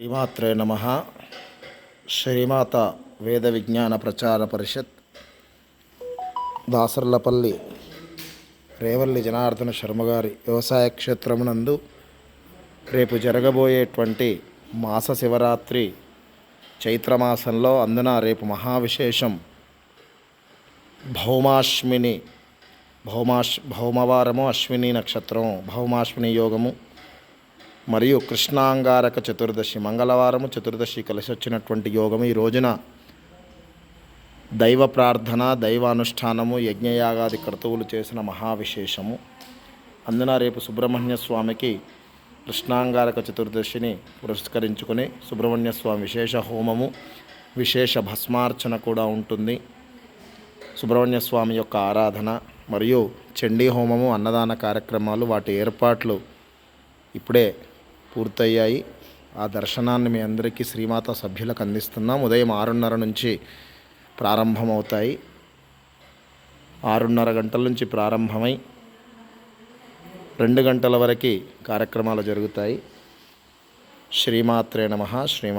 శ్రీమాత్రే నమ. శ్రీమాత వేద విజ్ఞాన ప్రచార పరిషత్ దాసర్లపల్లి రేవల్లి జనార్దన శర్మ గారి వ్యవసాయ క్షేత్రమునందు రేపు జరగబోయేటువంటి మాస శివరాత్రి చైత్రమాసంలో అందున రేపు మహావిశేషం భౌమాశ్విని భౌమాశ్ భౌమవారము అశ్విని నక్షత్రం భౌమాశ్విని యోగము మరియు కృష్ణాంగారక చతుర్దశి మంగళవారము చతుర్దశి కలిసి వచ్చినటువంటి యోగం ఈ రోజున దైవ ప్రార్థన దైవానుష్ఠానము యజ్ఞయాగాది క్రతువులు చేసిన మహావిశేషము. అందున రేపు సుబ్రహ్మణ్య స్వామికి కృష్ణాంగారక చతుర్దశిని పురస్కరించుకుని సుబ్రహ్మణ్య స్వామి విశేష హోమము విశేష భస్మార్చన కూడా ఉంటుంది. సుబ్రహ్మణ్య స్వామి యొక్క ఆరాధన మరియు చండీ హోమము అన్నదాన కార్యక్రమాలు వాటి ఏర్పాట్లు ఇప్పుడే పూర్తయ్యాయి. ఆ దర్శనాన్ని మీ అందరికీ శ్రీమాత సభ్యులకు అందిస్తున్నాం. ఉదయం ఆరున్నర నుంచి ప్రారంభమవుతాయి. ఆరున్నర గంటల నుంచి ప్రారంభమై రెండు గంటల వరకు కార్యక్రమాలు జరుగుతాయి. శ్రీమాత్రే నమ. శ్రీమా